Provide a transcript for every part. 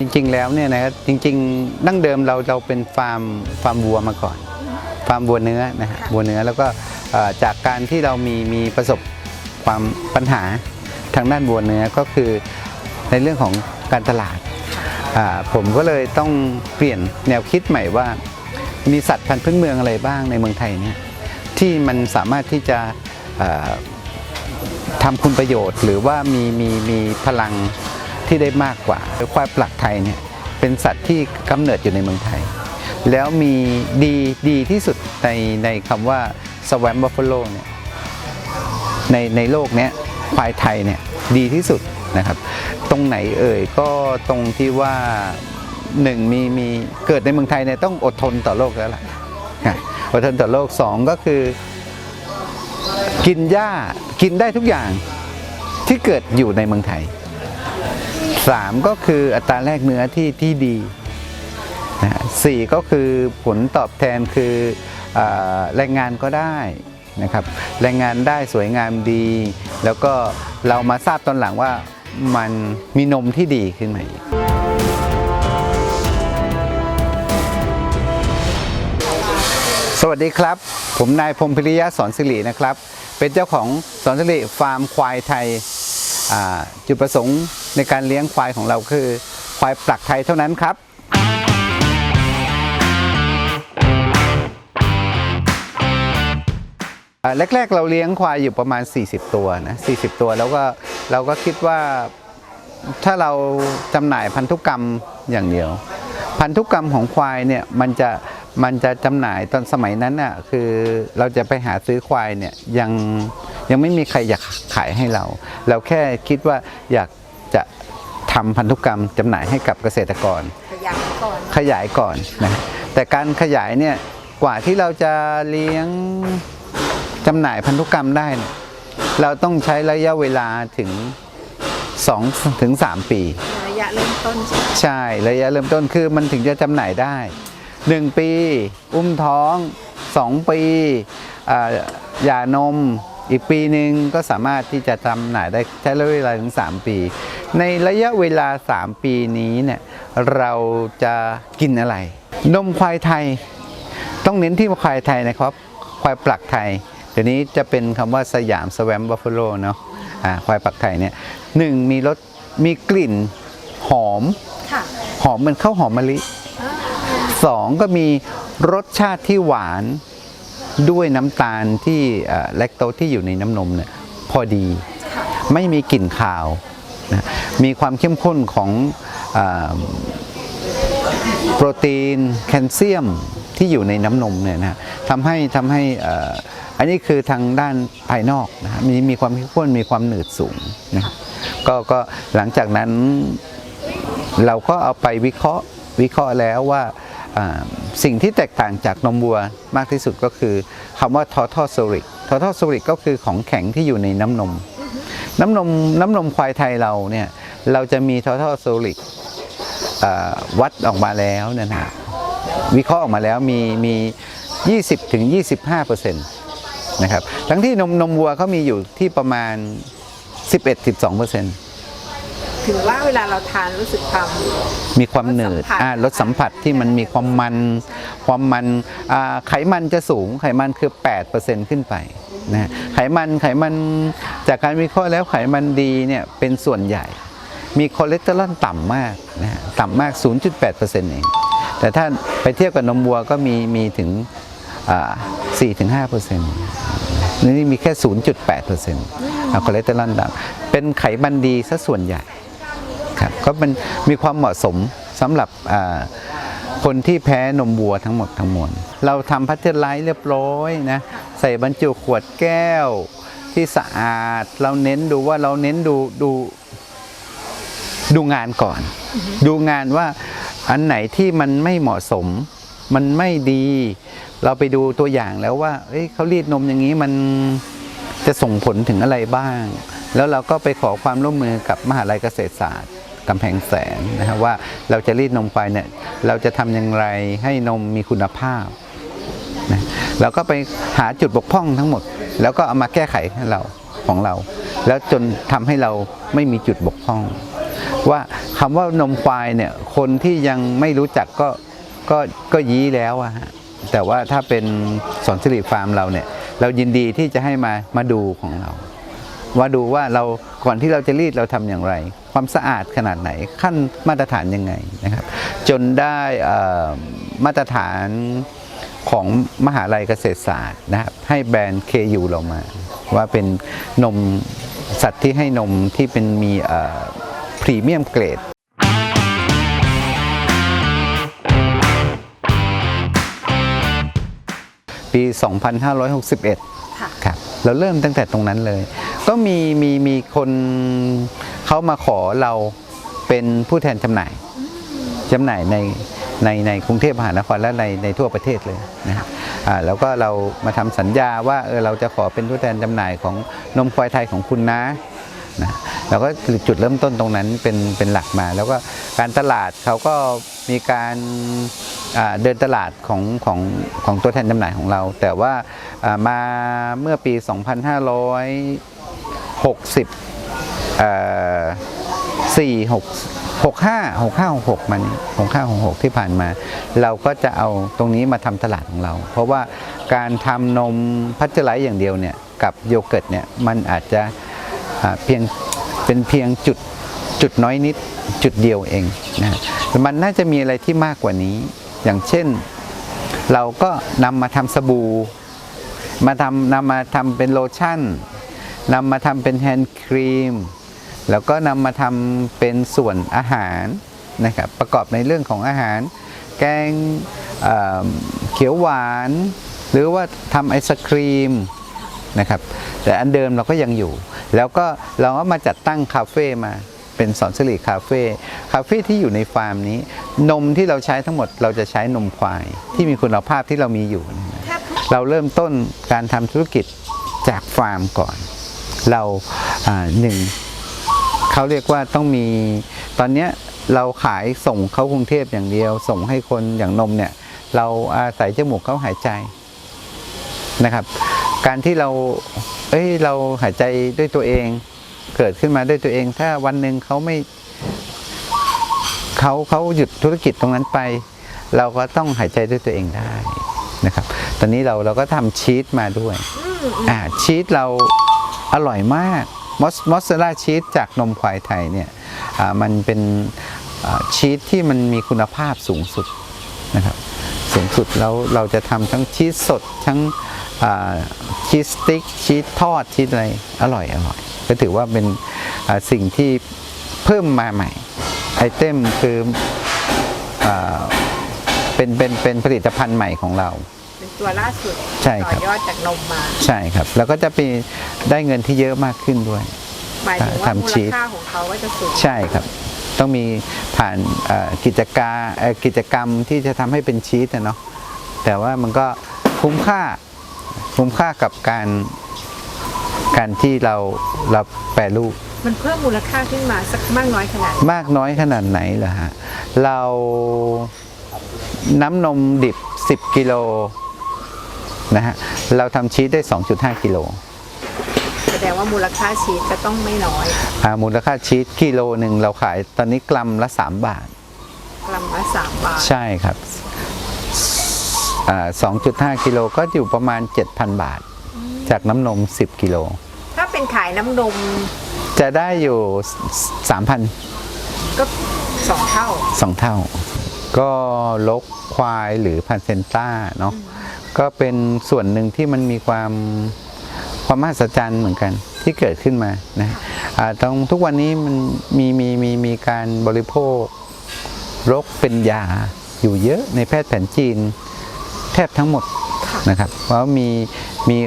จริงๆแล้วเนี่ยนะครับจริงๆดั้งเดิมเราเราเป็นฟาร์มฟาร์มวัวมาก่อน ฟาร์มวัวเนื้อนะฮะวัวเนื้อแล้วก็เอ่อจากการที่เรามีมีประสบความปัญหาทางด้านวัวเนื้อก็คือในเรื่องของการตลาดอ่าผมก็เลยต้องเปลี่ยนแนวคิดใหม่ว่า มีสัตว์พันธุ์พื้นเมืองอะไรบ้างในเมืองไทยเนี่ยที่มันสามารถที่จะเอ่อทำคุณประโยชน์ หรือว่ามีมีมีพลัง ที่ได้มากกว่าควายปลักไทยเนี่ยเป็นสัตว์ที่กำเนิดอยู่ในเมืองไทย แล้วมีดีดีที่สุดในในคำว่า swam buffalo เนี่ยในในโลกเนี้ยควายไทยเนี่ยดีที่สุดนะครับ ตรงไหนเอ่ยก็ตรงที่ว่าหนึ่งมีมีเกิดในเมืองไทยเนี่ยต้องอดทนต่อโลกแล้วล่ะนะอดทนต่อโลกสองก็คือ กินหญ้ากินได้ทุกอย่างที่เกิดอยู่ในเมืองไทย สามก็คืออัตราแลกเนื้อที่ที่ดีนะสี่ก็คือผลตอบแทนคืออแรงงานก็ได้นะครับแรงงานได้สวยงามดี แล้วก็เรามาทราบตอนหลังว่ามันมีนมที่ดีขึ้นมาอีกสวัสดีครับ ผมนายพรมพิริยะสอนสิรินะครับ เป็นเจ้าของสอนสิริฟาร์มควายไทยจุดประสงค์ ในการเลี้ยงควายของเราคือ ควายปลักไทยเท่านั้นครับอ่าแรกๆ เราเลี้ยงควายอยู่ประมาณ 40 ตัวนะ40 ตัวแล้วก็เราก็คิดว่าถ้าเราจำหน่ายพันธุกรรมอย่างเดียว พันธุกรรมของควายเนี่ยมันจะมันจะจำหน่ายตอนสมัยนั้นน่ะคือเราจะไปหาซื้อควายเนี่ยยังยังไม่มีใครอยากขายให้เรา เราแค่คิดว่าอยาก ทำพันธุกรรมจำหน่ายให้กับเกษตรกร ขยับก่อนขยายก่อนนะแต่การขยายเนี่ยกว่าที่เราจะเลี้ยงจำหน่ายพันธุกรรมได้เนี่ยเราต้องใช้ระยะเวลาถึง2ถึง3ปีระยะเริ่มต้นใช่ไหมใช่ระยะเริ่มต้นคือมันถึงจะจำหน่ายได้ 1 ปี อุ้มท้อง 2 ปีอ่าหย่านมอีกปีหนึ่งก็สามารถที่จะจำหน่ายได้ใช้ระยะเวลาถึง 3 ปี ในระยะเวลา 3 ปีนี้เนี่ยเราจะกินอะไร นมควายไทย ต้องเน้นที่ควายไทยนะครับ ควายปลักไทย เดี๋ยวนี้จะเป็นคำว่าสยามสแวมบัฟเฟโลเนาะอ่าควายปลักไทยเนี่ยหนึ่งมีรสมีกลิ่นหอมค่ะหอมเหมันข้าวหอมมะลิสองก็มีรสชาติที่หวานด้วยน้ำตาลที่แลคโตสที่อยู่ในน้ำนมเนี่ยพอดี ไม่มีกลิ่นคาว นะมีความเข้มข้นของอโปรตีนแคลเซียมที่อยู่ในน้ำนมเนี่ยนะทำให้ทำให้อันนี้คือทางด้านภายนอกนะมีมีความเข้มข้นมีความหนืดสูงนะก็ก็หลังจากนั้นเราก็เอาไปวิเคราะห์วิเคราะห์แล้วว่าอ่าสิ่งที่แตกต่างจากนมวัวมากที่สุดก็คือคำว่าทอทอโซริกทอทอโซริกก็คือของแข็งที่อยู่ในน้ำนม น้ำนมน้ำนมควายไทยเราเนี่ยเราจะมีทอทอโซริกวัดออกมาแล้วเนยนะฮะวิเคราะห์ออกมาแล้วมีมี 20ถึง25เปอร์เซ็นต์นะครับทั้งที่นมนมวัวเขามีอยู่ที่ประมาณ 11-12เปอร์เซ็นต์ถือว่าเวลาเราทานรู้สึกความมีความหนืดรสสัมผัสอ่ารสสัมผัสที่มันมีความมัน ความมันอ่าไขมันจะสูงไขมันคือ 8%ขึ้นไป นะไขมันไขมันจากการวิเคราะห์แล้วไขมันดีเนี่ยเป็นส่วนใหญ่ มีคอเลสเตอรอลต่ำมากนะต่ำมาก 0.8%เองแต่ถ้าไปเทียบกับนมวัวก็มีมีถึงอ่า4-5%นี่มีแค่ 0.8%คอเลสเตอรอลต่ำเป็นไขมันดีซะส่วนใหญ่ครับก็มันมีความเหมาะสมสำหรับคนที่แพ้นมวัวทั้งหมดทั้งมวลเราทำพัชเจอร์ไลท์เรียบร้อยนะ ใส่บรรจุขวดแก้วที่สะอาด เราเน้นดูว่าเราเน้นดูดูดูงานก่อน ดูงานว่าอันไหนที่มันไม่เหมาะสม มันไม่ดี เราไปดูตัวอย่างแล้วว่าเอ้ยเขารีดนมอย่างนี้มันจะส่งผลถึงอะไรบ้าง แล้วเราก็ไปขอความร่วมมือกับมหาลัยเกษตรศาสตร์กำแพงแสนนะครับว่าเราจะรีดนมไปเนี่ยเราจะทำอย่างไรให้นมมีคุณภาพ เราก็ไปหาจุดบกพร่องทั้งหมด แล้วก็เอามาแก้ไขให้เราของเรา แล้วจนทำให้เราไม่มีจุดบกพร่อง ว่าคำว่านมควายเนี่ยคนที่ยังไม่รู้จักก็ก็ก็ยี้แล้วอะฮะแต่ว่าถ้าเป็นสอนสิริฟาร์มเราเนี่ย เรายินดีที่จะให้มามาดูของเรา ว่าดูว่าเราก่อนที่เราจะรีดเราทำอย่างไร ความสะอาดขนาดไหนขั้นมาตรฐานยังไงนะครับ จนได้อ่อมาตรฐาน ของมหาลัยเกษตรศาสตร์นะครับให้แบรนด์ KU เรามา ว่าเป็นนมสัตว์ที่ให้นมที่เป็นมีพรีเมียมเกรดปี 2561ค่ะครับ เราเริ่มตั้งแต่ตรงนั้นเลย ก็มีมีมีคนเขามาขอเราเป็นผู้แทนจำหน่ายจำหน่ายใน ในในกรุงเทพมหานครและในในทั่วประเทศเลยนะครับอ่าแล้วก็เรามาทำสัญญาว่าเออเราจะขอเป็นผู้แทนจำหน่ายของนมควายไทยของคุณนะนะแล้วก็จุดเริ่มต้นตรงนั้นเป็นเป็นหลักมา แล้วก็การตลาดเขาก็มีการอ่าเดินตลาดของของของตัวแทนจำหน่ายของเรา แต่ว่าอ่ามาเมื่อปี 2560เอ่ อสี่หกห้าหกห้าหกมันหกห้าหกหกที่ผ่านมา เราก็จะเอาตรงนี้มาทำตลาดของเรา เพราะว่าการทำนมพัชเจอร์ไลท์อย่างเดียวเนี่ยกับโยเกิร์ตเนี่ยมันอาจจะเพียงเป็นเพียงจุดจุดน้อยนิดจุดเดียวเองนะมันน่าจะมีอะไรที่มากกว่านี้ อย่างเช่น เราก็นำมาทำสบู่มาทำนำมาทำเป็นโลชั่นนำมาทำเป็นแฮนด์ครีม แล้วก็นำมาทำเป็นส่วนอาหารนะครับประกอบในเรื่องของอาหาร แกงเเขียวหวาน หรือว่าทำไอศครีมนะครับแต่อันเดิมเราก็ยังอยู่ แล้วก็เราก็มาจัดตั้งคาเฟ่มาเป็นสอนสิริคาเฟ่คาเฟ่ที่อยู่ในฟาร์มนี้ นมที่เราใช้ทั้งหมดเราจะใช้นมควาย ที่มีคุณภาพที่เรามีอยู่ เราเริ่มต้นการทำธุรกิจจากฟาร์มก่อน เราหนึ่ง เขาเรียกว่าต้องมี ตอนเนี้ยเราขายส่งเข้ากรุงเทพอย่างเดียว ส่งให้คนอย่างนมเนี่ย เราอาศัยจมูกเขาหายใจนะครับ การที่เรา เอ้ยเราหายใจด้วยตัวเอง เกิดขึ้นมาด้วยตัวเอง ถ้าวันหนึ่งเขาไม่เขาเขาหยุดธุรกิจตรงนั้นไป เราก็ต้องหายใจด้วยตัวเองได้นะครับ ตอนนี้เราเราก็ทำชีสมาด้วย อ่าชีสเราอร่อยมาก มอสมอสซาเรลาชีสจากนมควายไทยเนี่ยมันเป็นชีสที่มันมีคุณภาพสูงสุดนะครับสูงสุดแล้วเราจะทำทั้งชีสสดทั้งชีสติ๊กชีสทอดชีสอะไรอร่อยอร่อย ก็ถือว่าเป็นสิ่งที่เพิ่มมาใหม่ ไอเทมคืออเป็นเป็นเป็นผลิตภัณฑ์ใหม่ของเรา ตัวล่าสุดใช่ครับต่อยอดจากนมมา ใช่ครับ แล้วก็จะมีได้เงินที่เยอะมากขึ้นด้วย หมายถึงว่าทำมูชีลส ค่าของเขาก็จะสูงใช่ครับ ต้องมีผ่านเอ่อกิจการเอ่อกิจกรรมที่จะทำให้เป็นชีสนะเนาะแต่ว่ามันก็คุ้มค่าคุ้มค่ากับการการที่เราเราแปรรูป มันเพิ่มมูลค่าขึ้นมาสักมากน้อยขนาดไหนมากน้อยขนาดไหนเหรอฮะ เราน้ำนมดิบ 10 กิโล นะฮะเราทำชีสได้ 2.5 กิโลแสดงว่ามูลค่าชีสก็ต้องไม่น้อยอ่ามูลค่าชีสกิโลหนึ่งเราขายตอนนี้กรัมละ 3 บาท กรัมละสามบาท ใช่ครับอ่า2.5 กิโลก็อยู่ประมาณ 7,000 บาท จากน้ำนม 10 กิโล ถ้าเป็นขายน้ำนม จะได้อยู่ 3,000 ก็สองเท่าสองเท่า ก็ลกควายหรือพันเซนต้าเนาะ ก็เป็นส่วนหนึ่งที่มันมีความความมหัศจรรย์เหมือนกันที่เกิดขึ้นมานะตรงทุกวันนี้มันมีมีมีมีการบริโภครกเป็นยาอยู่เยอะในแพทย์แผนจีนแทบทั้งหมดนะครับเพราะมีมี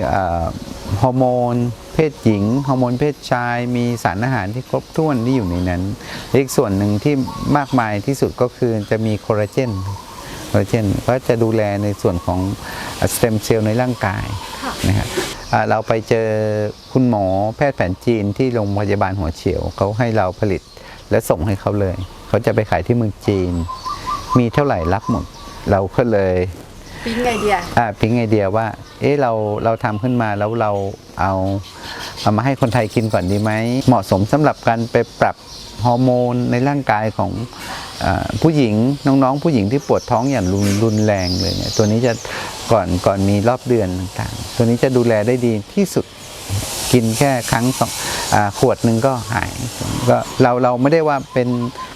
ฮอร์โมนเพศหญิงฮอร์โมนเพศชาย มีสารอาหารที่ครบถ้วนที่อยู่ในนั้น อีกส่วนหนึ่งที่มากมายที่สุดก็คือจะมีโคลลาเจน โคลลาเจนก็จะดูแลในส่วนของสเต็มเซลล์ในร่างกายค่ะนะครับอ่าเราไปเจอคุณหมอแพทย์แผนจีนที่โรงพยาบาลหัวเฉียวเขาให้เราผลิตและส่งให้เขาเลย เขาจะไปขายที่เมืองจีน มีเท่าไหร่รับหมด เราก็เลยปิ๊งไอเดียอ่าปิ๊งไอเดียว่า เอ๊ะเราเราทำขึ้นมาแล้วเราเอาเอามาให้คนไทยกินก่อนดีไหม เหมาะสมสำหรับการไปปรับฮอร์โมนในร่างกายของอา ผู้หญิงน้องๆ ผู้หญิงที่ปวดท้องอย่างรุนรุนแรงเลยเนี่ยตัวนี้จะก่อนก่อนมีรอบเดือนต่างๆ ตัวนี้จะดูแลได้ดีที่สุดกินแค่ครั้งสองอขวดหนึ่งก็หายก็เราเราไม่ได้ว่าเป็น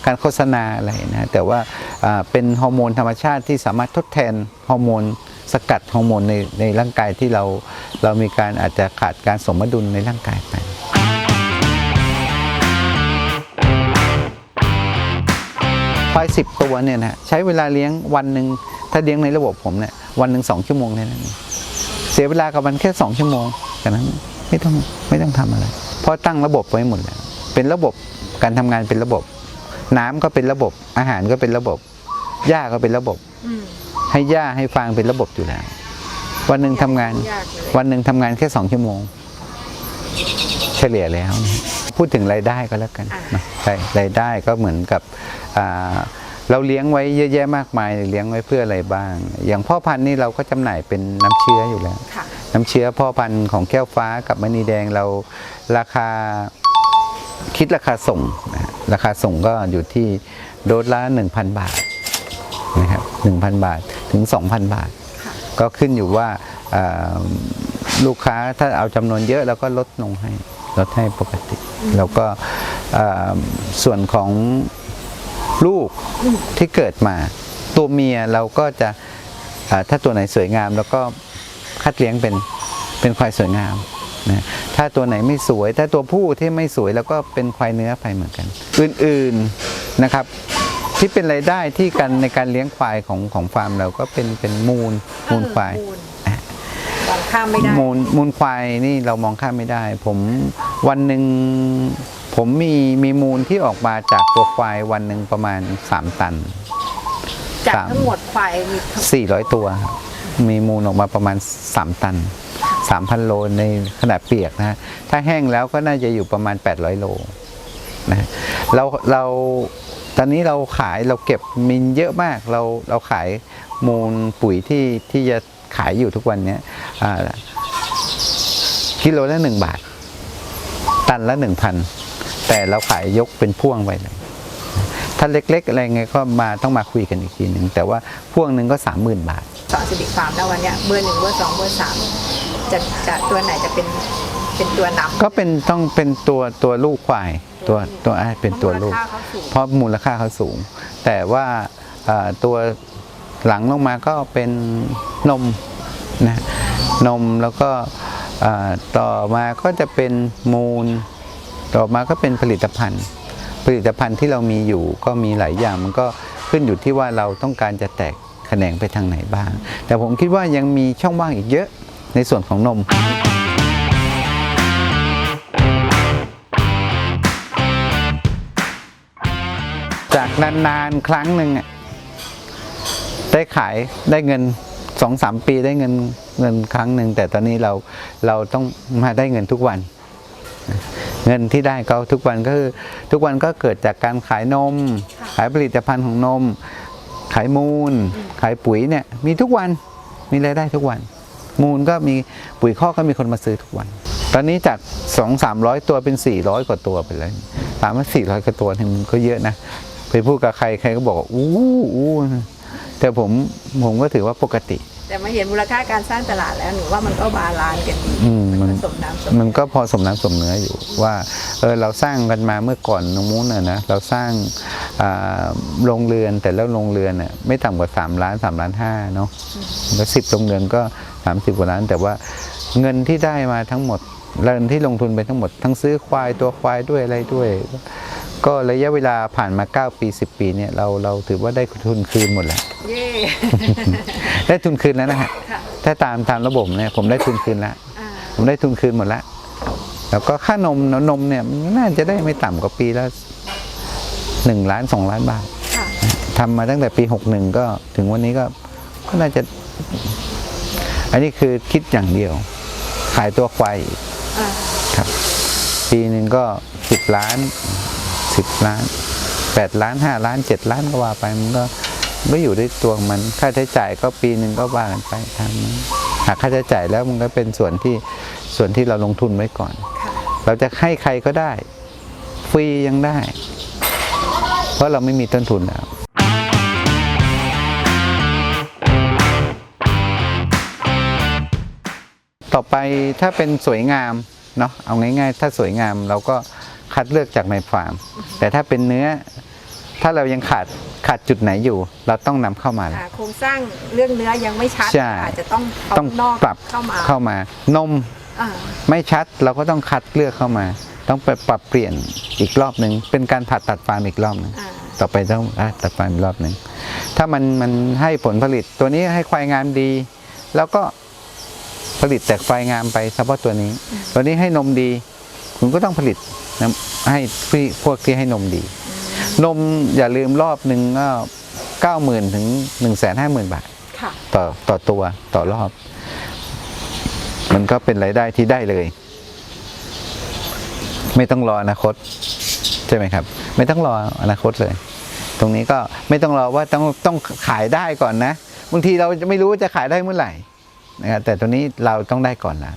การโฆษณาอะไรนะแต่ว่าเป็นฮอร์โมนธรรมชาติที่สามารถทดแทนฮอร์โมนสกัดฮอร์โมนในในร่างกายที่เราเรามีการอาจจะขาดการสมดุลในร่างกายไป ควายสิบตัวเนี่ยนะใช้เวลาเลี้ยงวันหนึ่งถ้าเลี้ยงในระบบผมเนี่ยวันหนึ่งสองชั่วโมงเท่านั้นเองเสียเวลากับมันแค่สองชั่วโมงจากนั้นไม่ต้องไม่ต้องทำอะไร เพราะตั้งระบบไว้หมดแล้วเป็นระบบการทำงานเป็นระบบ น้ำก็เป็นระบบอาหารก็เป็นระบบหญ้าก็เป็นระบบอืมให้หญ้าให้ฟางเป็นระบบอยู่แล้ววันหนึ่งทำงานยากเลยวันหนึ่งทำงานแค่สองชั่วโมง เฉลี่ยแล้วนะ พูดถึงรายได้ก็แล้วกันนะรายรายได้ก็เหมือนกับอ่าเราเลี้ยงไว้เยอะแยะมากมายเลี้ยงไว้เพื่ออะไรบ้าง อย่างพ่อพันธุ์นี่เราก็จำหน่ายเป็นน้ำเชื้ออยู่แล้วค่ะน้ำเชื้อพ่อพันธุ์ของแก้วฟ้ากับมณีแดงเราราคาคิดราคาส่งนะราคาส่งก็อยู่ที่โดสละ 1,000 บาทนะครับ1,000 บาทถึง 2,000 บาทค่ะก็ขึ้นอยู่ว่าเอ่อลูกค้าถ้าเอาจำนวนเยอะเราก็ลดลงให้ ลดให้ปกติ แล้วก็เอ่อส่วนของลูกที่เกิดมา ตัวเมียเราก็จะเอ่อถ้าตัวไหนสวยงาม แล้วก็คัดเลี้ยงเป็นเป็นควายสวยงามนะถ้าตัวไหนไม่สวย ถ้าตัวผู้ที่ไม่สวยแล้วก็เป็นควายเนื้อไปเหมือนกัน อื่นๆนะครับ ที่เป็นรายได้ที่กันในการเลี้ยงควายของของฟาร์มเราก็เป็นเป็นมูลมูลควายมูลมองข้ามไม่ได้มูลมูลควายนี่เรามองข้ามไม่ได้ ผม วันหนึ่งผมมีมีมูลที่ออกมาจากตัวควายวันหนึ่งประมาณ 3 ตันจากสามทั้งหมดควายมีทั้ง400ตัวครับมีมูลออกมาประมาณ 3 ตัน 3,000 โลในขนาดเปียกนะฮะถ้าแห้งแล้วก็น่าจะอยู่ประมาณ 800 โลนะเราเราตอนนี้เราขายเราเก็บมินเยอะมากเราเราขายมูลปุ๋ยที่ที่จะขายอยู่ทุกวันเนี้ยอ่ากิโลละหนึ่งบาท ตันละหนึ่งพันแต่เราขายยกเป็นพ่วงไปเลยถ้าเล็กๆ อะไรไงก็มาต้องมาคุยกันอีกทีหนึ่งแต่ว่าพ่วงหนึ่งก็สามหมื่นบาทสอนสิริฟาร์มแล้ววันเนี้ยเบอร์หนึ่งเบอร์สองเบอร์สามจะจะตัวไหนจะเป็นเป็นตัวนำก็เป็นต้องเป็นตัวตัวลูกควายตัวตัวอ่าเป็นตัวลูกมูลค่าเขาสูงเพราะมูลค่าเขาสูง แต่ว่าเอ่อตัวหลังลงมาก็เป็นนมนะนมแล้วก็เอ่อ ต่อมาก็จะเป็นมูล ต่อมาก็เป็นผลิตภัณฑ์ ผลิตภัณฑ์ที่เรามีอยู่ก็มีหลายอย่างมันก็ขึ้นอยู่ที่ว่าเราต้องการจะแตกแขนงไปทางไหนบ้าง แต่ผมคิดว่ายังมีช่องว่างอีกเยอะในส่วนของนมจากนานๆ ครั้งหนึ่งได้ขายได้เงิน สองสามปีได้เงินเงินครั้งหนึ่งแต่ตอนนี้เราเราต้องมาได้เงินทุกวัน เงินที่ได้ก็ทุกวันก็คือทุกวันก็เกิดจากการขายนม ขายผลิตภัณฑ์ของนม ขายมูล ขายปุ๋ยเนี่ยมีทุกวันมีรายได้ทุกวัน มูลก็มีปุ๋ยข้อกก็มีคนมาซื้อทุกวัน ตอนนี้จากสองสามร้อยตัวเป็นสี่ร้อยกว่าตัวไปเลยถามว่าสี่ร้อยกว่าตัวเนี่ยมันก็เยอะนะไปพูดกับใครใครก็บอกว่าอู้อู้ แต่ผมผมก็ถือว่าปกติ แต่มาเห็นมูลค่าการสร้างตลาดแล้วหนูว่ามันก็บาลานซ์กันดีอืมมันผสมน้ำสมมันก็พอสมน้ำสมเนื้ออยู่ว่าเออเราสร้างกันมาเมื่อก่อนตรงนู้นน่ะนะเราสร้างอ่าโรงเรือนแต่แล้วโรงเรือนน่ะไม่ต่ำกว่า 3 ล้าน3ล้านห้าเนาะแล้วสิบโรงเรือนก็ 30กว่าล้าน แต่ว่าเงินที่ได้มาทั้งหมดเงินที่ลงทุนไปทั้งหมด ทั้งซื้อควายตัวควายด้วยอะไรด้วย ก็ระยะเวลาผ่านมา 9 ปี 10 ปีเนี่ยเราเราถือว่าได้ทุนคืนหมดแล้ว เย่ได้ทุนคืนแล้วนะฮะค่ะถ้าตามตามระบบเนี่ยผมได้ทุนคืนแล้ว อ่าผมได้ทุนคืนหมดแล้ว แล้วก็ค่านมนมเนี่ยมันน่าจะได้ไม่ต่ำกว่าปีละหนึ่งล้านสองล้านบาทค่ะทำมาตั้งแต่ปีหกหนึ่งก็ถึงวันนี้ก็ก็น่าจะ อันนี้คือคิดอย่างเดียว ขายตัวควายอีกอ่าครับ ปีหนึ่งก็สิบล้าน สิบล้านแปดล้านห้าล้านเจ็ดล้านก็ว่าไปมันก็ไม่อยู่ด้วยตัวมันค่าใช้จ่ายก็ปีหนึ่งก็ว่ากันไปทางนั้นหากค่าใช้จ่ายแล้วมันก็เป็นส่วนที่ส่วนที่เราลงทุนไว้ก่อน เราจะให้ใครก็ได้ ฟรียังได้ เพราะเราไม่มีต้นทุนแล้วต่อไปถ้าเป็นสวยงามเนาะเอาง่าย ๆ ถ้าสวยงามเราก็ คัดเลือกจากในฟาร์ม แต่ถ้าเป็นเนื้อ ถ้าเรายังขาดขาดจุดไหนอยู่ เราต้องนำเข้ามาแล้วอ่าโครงสร้างเรื่องเนื้อยังไม่ชัดใช่อาจจะต้องเอาต้องนอกปรับเข้ามาเข้ามานมอ่าไม่ชัดเราก็ต้องคัดเลือกเข้ามา ต้องไปปรับเปลี่ยนอีกรอบหนึ่งเป็นการผ่าตัดฟาร์มอีกรอบหนึงอ่าต่อไปต้องอะตัดฟาร์มอีกรอบหนึ่งถ้ามันมันให้ผลผลิตตัวนี้ให้ควายงามดี แล้วก็ผลิตแต่ควายงามไปเฉพาะตัวนี้ ตัวนี้ให้นมดี คุณก็ต้องผลิต นะให้พี่พวกที่ให้นมดี นมอย่าลืมรอบหนึ่งก็เก้าหมื่นถึงหนึ่งแสนห้าหมื่นบาทค่ะต่อต่อตัวต่อรอบ มันก็เป็นรายได้ที่ได้เลย ไม่ต้องรออนาคต ใช่ไหมครับ ไม่ต้องรออนาคตเลย ตรงนี้ก็ไม่ต้องรอว่าต้องต้องขายได้ก่อนนะบางทีเราจะไม่รู้ว่าจะขายได้เมื่อไหร่นะครับแต่ตัวนี้เราต้องได้ก่อนละ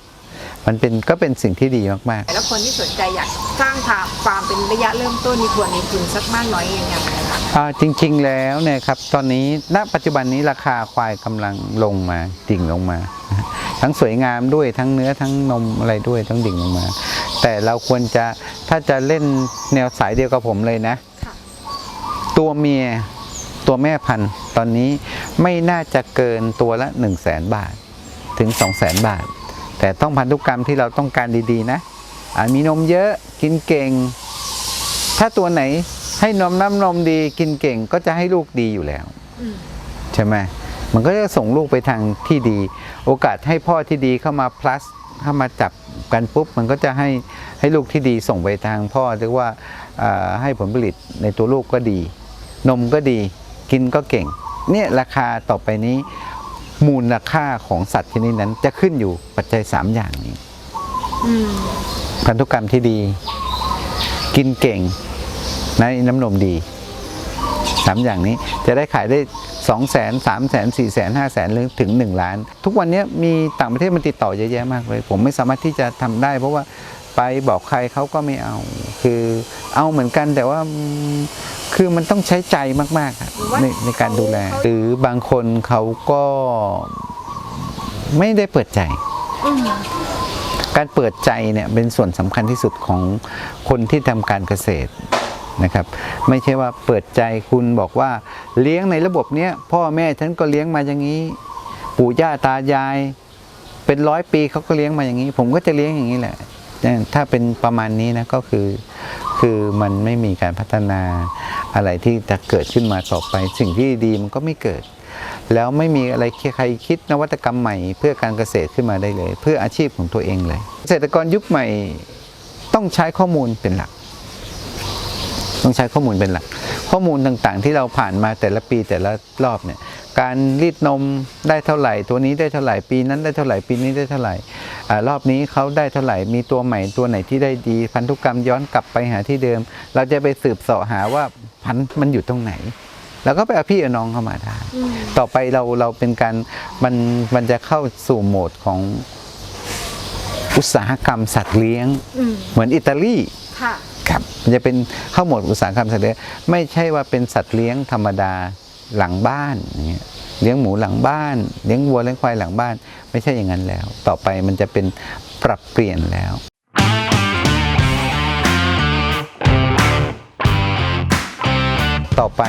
มันเป็นก็เป็นสิ่งที่ดีมากแล้วคนที่สนใจอยากสร้างฟาร์มฟาร์มเป็นระยะเริ่มต้นนี่ควรมีทุนสักมากน้อยยังไงคะๆอ่าจริงๆแล้วเนี่ยครับตอนนี้ณปัจจุบันนี้ราคาควายกำลังลงมาดิ่งลงมานะฮะทั้งสวยงามด้วยทั้งเนื้อทั้งนมอะไรด้วยต้องดิ่งลงมา แต่เราควรจะถ้าจะเล่นแนวสายเดียวกับผมเลยนะค่ะตัวเมียตัวแม่พันธุ์ตอนนี้ไม่น่าจะเกินตัวละ 1 0 0 0 0แสนบาทถึง 2 0 0แสนบาท แต่ต้องพันธุกรรมที่เราต้องการดีๆนะอ่ามีนมเยอะกินเก่ง ถ้าตัวไหนให้นมน้ำนมดีกินเก่งก็จะให้ลูกดีอยู่แล้วอืมใช่ไหมมันก็จะส่งลูกไปทางที่ดี โอกาสให้พ่อที่ดีเข้ามา plus เข้ามาจับกันปุ๊บมันก็จะให้ให้ลูกที่ดีส่งไปทางพ่อหรือว่าอ่าให้ผลผลิตในตัวลูกก็ดี นมก็ดีกินก็เก่ง เนี่ยราคาต่อไปนี้ มูลค่าของสัตว์ชนิดนั้นจะขึ้นอยู่ปัจจัย 3 อย่างนี้อืมพันธุกรรมที่ดี กินเก่งในน้ำนมดีสามอย่างนี้จะได้ขายได้สองแสนสามแสนสี่แสนห้าแสนหรือถึงหนึ่งล้าน ทุกวันนี้มีต่างประเทศมันติดต่อเยอะแยะมากเลย ผมไม่สามารถที่จะทำได้ เพราะว่า ไปบอกใครเขาก็ไม่เอา คือเอาเหมือนกันแต่ว่าอืมคือมันต้องใช้ใจมากๆอะในในการดูแล หรือบางคนเขาก็ไม่ได้เปิดใจอืมการเปิดใจเนี่ยเป็นส่วนสำคัญที่สุดของคนที่ทำการเกษตรนะครับไม่ใช่ว่าเปิดใจคุณบอกว่าเลี้ยงในระบบเนี้ยพ่อแม่ฉันก็เลี้ยงมาอย่างนี้ ปู่ย่าตายาย เป็นร้อยปีเขาก็เลี้ยงมาอย่างนี้ ผมก็จะเลี้ยงอย่างนี้แหละเนี่ย ถ้าเป็นประมาณนี้นะก็คือ คือมันไม่มีการพัฒนาอะไรที่จะเกิดขึ้นมาต่อไป สิ่งที่ดีมันก็ไม่เกิด แล้วไม่มีอะไรใครคิดนวัตกรรมใหม่ เพื่อการเกษตรขึ้นมาได้เลย เพื่ออาชีพของตัวเองเลย เกษตรกรยุคใหม่ต้องใช้ข้อมูลเป็นหลัก ต้องใช้ข้อมูลเป็นหลัก ข้อมูลต่างๆ ที่เราผ่านมาแต่ละปีแต่ละรอบเนี่ยการรีดนมได้เท่าไหร่ ตัวนี้ได้เท่าไหร่ปีนั้นได้เท่าไหร่ปีนี้ได้เท่าไหร่อารอบนี้เขาได้เท่าไหร่มีตัวใหม่ตัวไหนที่ได้ดี พันธุกรรมย้อนกลับไปหาที่เดิม เราจะไปสืบเสาะหาว่าพันธุ์มันอยู่ตรงไหนแล้วก็ไปเอาพี่เอาน้องเข้ามาได้อืมต่อไปเราเราเป็นการมันมันจะเข้าสู่โหมดของอุตสาหกรรมสัตว์เลี้ยงอืมเหมือนอิตาลี ครับมันจะเป็นเข้าหมดอุตสาหกรรมสัตว์เลี้ยงไม่ใช่ว่าเป็นสัตว์เลี้ยงธรรมดาหลังบ้านอย่างเงี้ยเลี้ยงหมูหลังบ้าน เลี้ยงวัวเลี้ยงควายหลังบ้าน ไม่ใช่อย่างนั้นแล้ว ต่อไปมันจะเป็นปรับเปลี่ยนแล้วต่อไป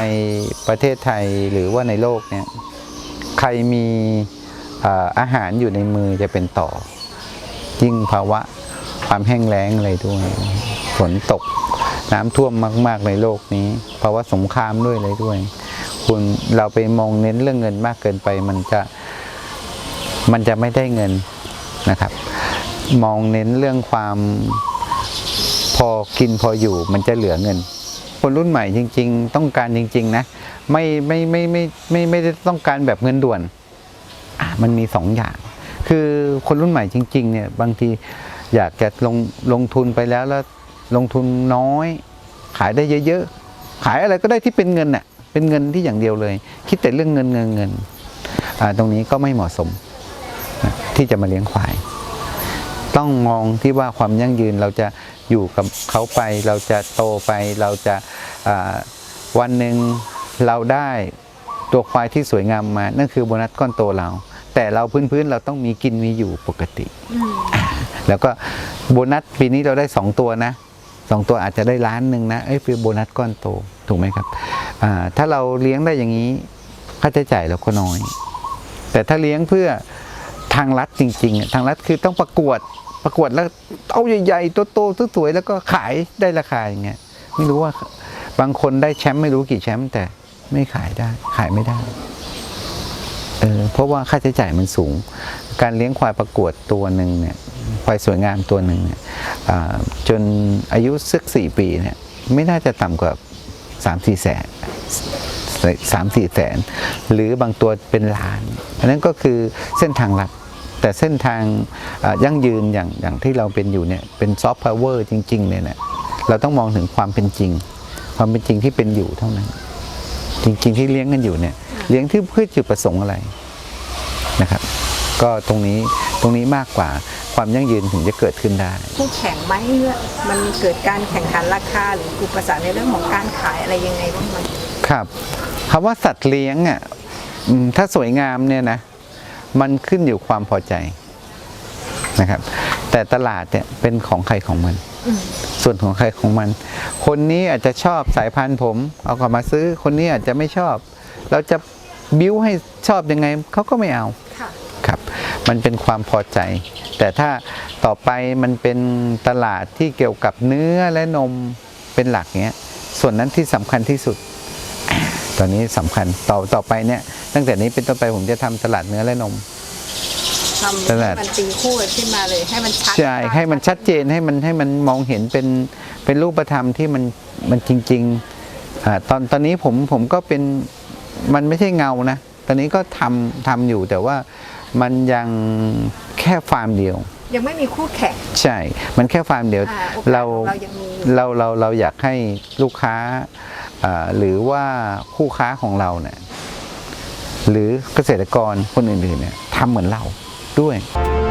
ประเทศไทยหรือว่าในโลกเนี่ยใครมีอาหารอยู่ในมือจะเป็นต่อ ยิ่งภาวะความแห้งแล้งอะไรด้วย นตกน้ำท่วมมาก ๆ ในโลกนี้ภาะวะสงครามด้วยอะไรด้วย คุณเราไปมองเน้นเรื่องเงินมากเกินไป มันจะมันจะไม่ได้เงินนะครับ มองเน้นเรื่องความพอกินพออยู่ มันจะเหลือเงิน คนรุ่นใหม่จริง ๆ ต้องการจริง ๆ นะ ไม่ไม่ไม่ไม่ไม่ไม่ได้ต้องการแบบเงินด่วนอะมันมีสองอย่าง คือคนรุ่นใหม่จริง ๆ เนี่ยบางทีอยากจะลงลงทุนไปแล้วแล้ว ลงทุนน้อย ขายได้เยอะๆ ขายอะไรก็ได้ที่เป็นเงินน่ะเป็นเงินที่อย่างเดียวเลย คิดแต่เรื่องเงินเงินเงินอ่าตรงนี้ก็ไม่เหมาะสมนะที่จะมาเลี้ยงควาย ต้องมองที่ว่าความยั่งยืนเราจะอยู่กับเขาไป เราจะโตไปเราจะอ่าวันหนึ่งเราได้ตัวควายที่สวยงามมา นั่นคือโบนัสก้อนโตเรา แต่เราพื้นๆเราต้องมีกินมีอยู่ปกติอืมแล้วก็โบนัสปีนี้เราได้2ตัวนะ สองตัวอาจจะได้ล้านหนึ่งนะเอ้ยคือโบนัสก้อนโตถูกไหมครับถ้าเราเลี้ยงได้อย่างนี้ค่าใช้จ่ายเราก็น้อย แต่ถ้าเลี้ยงเพื่อทางรัฐจริงๆอะทางรัฐคือต้องประกวดประกวดแล้วเอาใหญ่ๆโตๆสวยๆแล้วก็ขายได้ราคาอย่างเงี้ยไม่รู้ว่าบางคนได้แชมป์ไม่รู้กี่แชมป์แต่ไม่ขายได้ขายไม่ได้เออเพราะว่าค่าใช้จ่ายมันสูง การเลี้ยงควายประกวดตัวหนึ่งเนี่ย ควายสวยงามตัวหนึ่งเนี่ยจนอายุสักสี่ปีเนี่ยไม่น่าจะต่ำกว่าสามสี่แสนสามสี่แสน หรือบางตัวเป็นล้าน อันนั้นก็คือเส้นทางลัดแต่เส้นทางยั่งยืนอย่างอย่างที่เราเป็นอยู่เนี่ยเป็นซอฟต์พาวเวอร์จริง ๆ เนี่ยนะเราต้องมองถึงความเป็นจริง ความเป็นจริงที่เป็นอยู่เท่านั้น จริง ๆ ที่เลี้ยงกันอยู่เนี่ยเลี้ยงที่เพื่อจุดประสงค์อะไรนะครับ ก็ตรงนี้ตรงนี้มากกว่า ความยั่งยืนถึงจะเกิดขึ้นได้คู่แข่งไหมมันเกิดการแข่งขันราคาหรืออุปสรรคในเรื่องของการขายอะไรยังไงบ้างไหมครับคำว่าสัตว์เลี้ยงอะอืมถ้าสวยงามเนี่ยนะมันขึ้นอยู่ความพอใจนะครับ แต่ตลาดเนี่ยเป็นของใครของมันอืมส่วนของใครของมัน คนนี้อาจจะชอบสายพันธุ์ผม เอากลับมาซื้อคนนี้อาจจะไม่ชอบ เราจะบิ้วให้ชอบยังไงเขาก็ไม่เอาค่ะครับ มันเป็นความพอใจ แต่ถ้าต่อไปมันเป็นตลาดที่เกี่ยวกับเนื้อและนมเป็นหลักเนี้ยส่วนนั้นที่สำคัญที่สุด ตอนนี้สำคัญต่อต่อไปเนี่ยตั้งแต่นี้เป็นต้นไปผมจะทำตลาดเนื้อและนมทำตให้ลาดมันตีคู่กันขึ้นมาเลยให้มันชัดใช่ให้มันชัดเจนให้มันให้มันมองเห็นเป็นเป็นรูปธรรมที่มันมันจริงๆอ่าตอนตอนนี้ผมผมก็เป็นมันไม่ใช่เงานะ ตอนนี้ก็ทำทำอยู่แต่ว่า มันยังแค่ฟาร์มเดียว ยังไม่มีคู่แข่ง ใช่ มันแค่ฟาร์มเดียว อ่าโอกาสเราของเรายังมีอยู่ เราเราเราอยากให้ลูกค้าอ่าหรือว่าคู่ค้าของเราเนี่ยหรือเกษตรกรคนอื่นๆเนี่ยทำเหมือนเราด้วยค